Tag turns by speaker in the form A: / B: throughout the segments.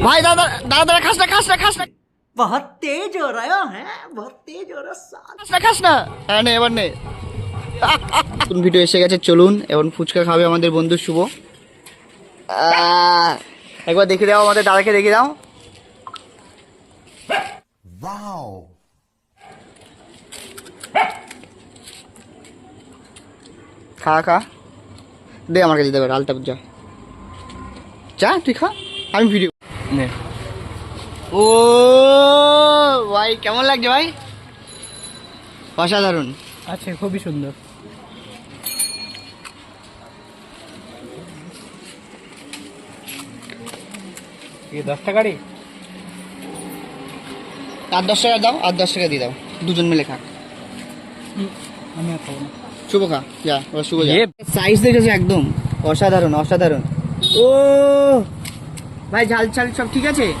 A: ভাই দাদা দাদা দাদা খাস না খাস না খাস না
B: बहुत तेज हो रहा है बहुत तेज हो रहा है
A: খাস না খাস না হ্যাঁ নে এবার নে নতুন ভিডিও এসে গেছে চলুন এবং ফুচকা খাবে আমাদের বন্ধু শুভ আহ, একবার দেখে দাও আমাদের দাদাকে দেখে দাও খা খা দে আমার কাছে দেবে আলতা যা যা তুই খা আমি ভিডিও নে। ও ভাই কেমন লাগছে ভাই? অসাধারণ।
B: আচ্ছা খুবই সুন্দর। দশ টাকারই
A: আর দশ টাকা দাও আর দশ টাকা দিয়ে দাও। দুজন মিলে খা
B: আমি আর খাব। না
A: শুভ খা যা শুভ যা। সাইজ দেখেছ একদম। অসাধারণ অসাধারণ। ও! ভাই, ঝাল ঝাল সব ঠিক আছে?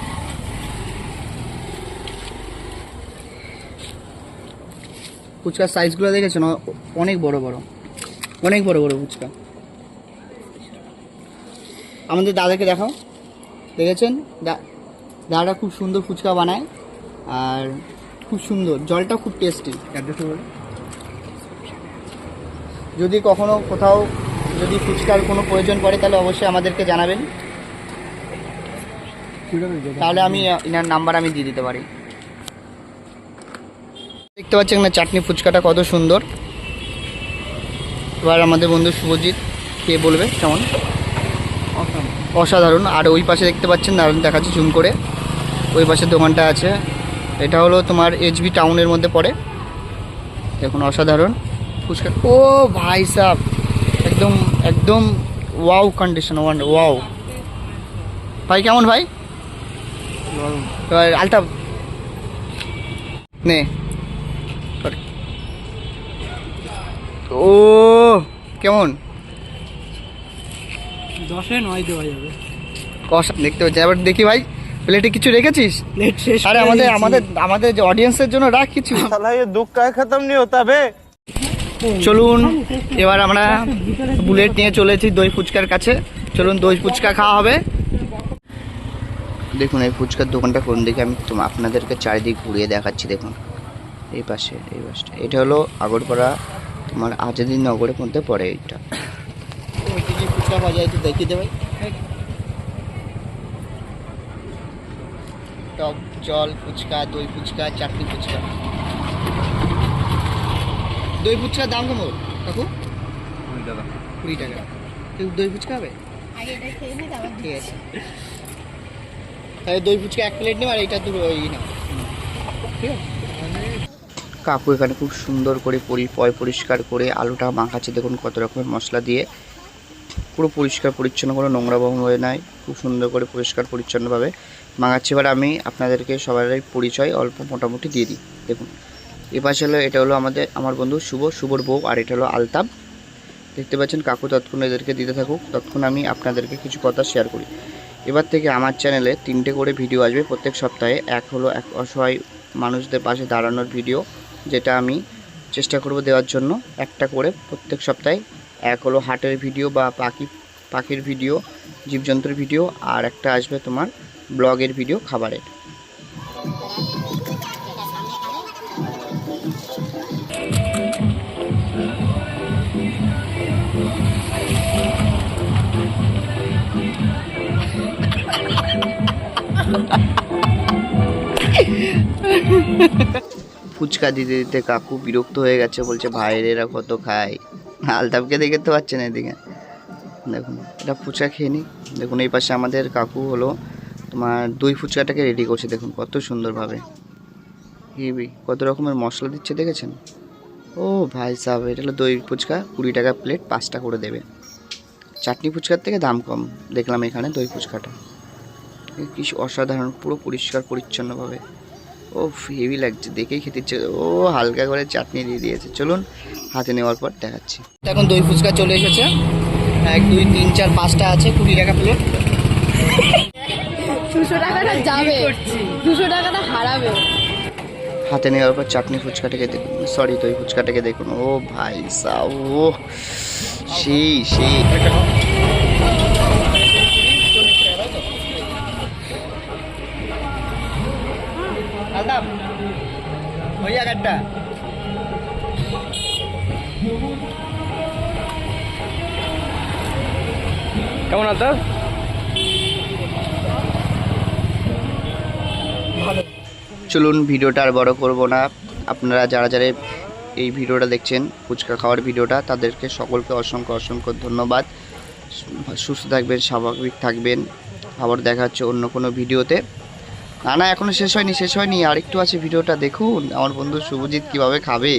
A: ফুচকার সাইজগুলো দেখেছ না? অনেক বড় বড়। অনেক বড় বড় ফুচকা। আমাদের দাদাকে দেখাও। দেখেছেন? দাদাটা খুব সুন্দর ফুচকা বানায়। আর খুব সুন্দর। জলটা খুব টেস্টি যদি কখনো কোথাও যদি ফুচকার কোনো প্রয়োজন পড়ে, তাহলে অবশ্যই আমাদেরকে জানাবেন। তাহলে আমি ইনার নাম্বার আমি দিয়ে দিতে পারি। দেখতে পাচ্ছেন না চাটনি ফুচকাটা কত সুন্দর। এবার আমাদের বন্ধু শুভজিৎ কে বলবে? কেমন? অসাধারণ। আর ওই পাশে দেখতে পাচ্ছেন দারুণ দেখাচ্ছি জুম করে। ওই পাশে দোকানটা আছে। এটা হলো তোমার এইচবি টাউনের মধ্যে পড়ে। দেখুন অসাধারণ। ফুচকা ও ভাই সাহ একদম একদম ওয়াও কন্ডিশন ওয়ান ওয়াও ভাই কেমন ভাই? আলটা নে। ও কেমন?
B: দশে নয়
A: দেখতে পাচ্ছি। এবার দেখি ভাই প্লেটে কিছু রেখেছিস? আরে আমাদের আমাদের আমাদের যে অডিয়েন্সের জন্য রাখ কিছু।
C: দুঃখ কায় খতম নিয়ে হবে
A: চলুন এবার আমরা বুলেট নিয়ে চলেছি দই ফুচকার কাছে। চলুন দই ফুচকা খাওয়া হবে। দেখুন এই ফুচকার দোকানটা কোন দিকে? আমি তোমার আপনাদেরকে চারিদিক ঘুরিয়ে দেখাচ্ছি দেখুন। এই পাশে এই পাশটা এটা হলো আগরপাড়া তোমার আজাদিন নগরের মধ্যে পড়ে এইটা। ফুচকা পাওয়া যায় দেখিয়ে দেবে টক জল ফুচকা দই ফুচকা চাটনি ফুচকা। দই ফুচকার দাম কেমন? কাকু? কুড়ি টাকা। কেউ দই ফুচকা হবে? ঠিক আছে। তাহলে দই ফুচকা এক প্লেট নেব আর এটা দুটো ওই কাকু এখানে খুব সুন্দর করে পরি পয় পরিষ্কার করে আলুটা মাখাচ্ছে। দেখুন কত রকমের মশলা দিয়ে। পুরো পরিষ্কার পরিচ্ছন্ন করে নোংরা বহন হয়ে নাই। খুব সুন্দর করে পরিষ্কার পরিচ্ছন্নভাবে মাখাচ্ছে। এবার আমি আপনাদেরকে সবারই পরিচয় অল্প মোটামুটি দিয়ে দিই। দেখুন এপাশে হলো, এটা হলো আমাদের আমার বন্ধু শুভ, শুভর বউ, আর এটা হলো আলতাব। দেখতে পাচ্ছেন, কাকু তৎক্ষণ এদেরকে দিতে থাকুক। তৎক্ষণ আমি আপনাদেরকে কিছু কথা শেয়ার করি। এবার থেকে আমার চ্যানেলে তিনটে করে ভিডিও আসবে প্রত্যেক সপ্তাহে। এক হলো এক অসহায় মানুষদের পাশে দাঁড়ানোর ভিডিও যেটা আমি চেষ্টা করব দেওয়ার জন্য একটা করে প্রত্যেক সপ্তাহে। এক হলো হাটের ভিডিও বা পাখি, পাখির ভিডিও জীবজন্তুর ভিডিও আর একটা আসবে তোমার ব্লগের ভিডিও খাবারের। ফুচকা দিতে দিতে কাকু বিরক্ত হয়ে গেছে, বলছে, ভাইয়ের এরা কত খায়? আলতাফকে দেখে তো পাচ্ছে না এদিকে। দেখুন, এটা ফুচকা খেয়ে নিই। দেখুন, এই পাশে আমাদের কাকু হলো, তোমার দই ফুচকাটাকে রেডি করছে। দেখুন, কত সুন্দরভাবে। কত রকমের মশলা দিচ্ছে, দেখেছেন? ও ভাই সাহেব এটা হলো দই ফুচকা কুড়ি টাকা প্লেট পাঁচটা করে দেবে। চাটনি ফুচকার থেকে দাম কম দেখলাম এখানে দই ফুচকাটা। কি অসাধারণ পুরো পরিষ্কার পরিচ্ছন্নভাবে। ও হেভি লাগছে দেখেই খেতে ইচ্ছে ও হালকা করে চাটনি দিয়ে দিয়েছে। চলুন হাতে নেওয়ার পর দেখাচ্ছি। এখন দই ফুচকা চলে এসেছে। এক দুই তিন চার পাঁচটা আছে কুড়ি টাকা প্লেট
D: দুশো টাকাটা যাবে। দুশো টাকাটা হারাবে।
A: হাতে নেওয়ার পর চাটনি ফুচকাটাকে দেখুন। সরি তো দই ফুচকাটাকে দেখুন। ও ভাই সাহ ও সেই সেই। মালদাম ওই জায়গাটা
C: কেমন আছো
A: চলুন ভিডিওটা আর বড় করব না। আপনারা যারা যারা এই ভিডিওটা দেখছেন, ফুচকা খাওয়ার ভিডিওটা, তাদেরকে সকলকে অসংখ্য অসংখ্য ধন্যবাদ। সুস্থ থাকবেন, স্বাভাবিক থাকবেন। আবার দেখা হচ্ছে অন্য কোনো ভিডিওতে। না না, এখনও শেষ হয়নি শেষ হয়নি। আরেকটু আছে ভিডিওটা, দেখুন। আমার বন্ধু শুভজিৎ কীভাবে খাবে?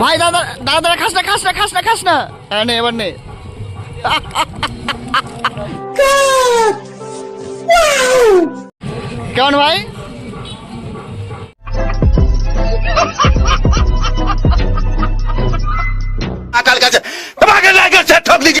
A: ভাই, দাদা দাদা, খাস না খাস না খাস না খাস না। হ্যাঁ এবার নে। কেমন ভাই?
E: কাছে তোমাকে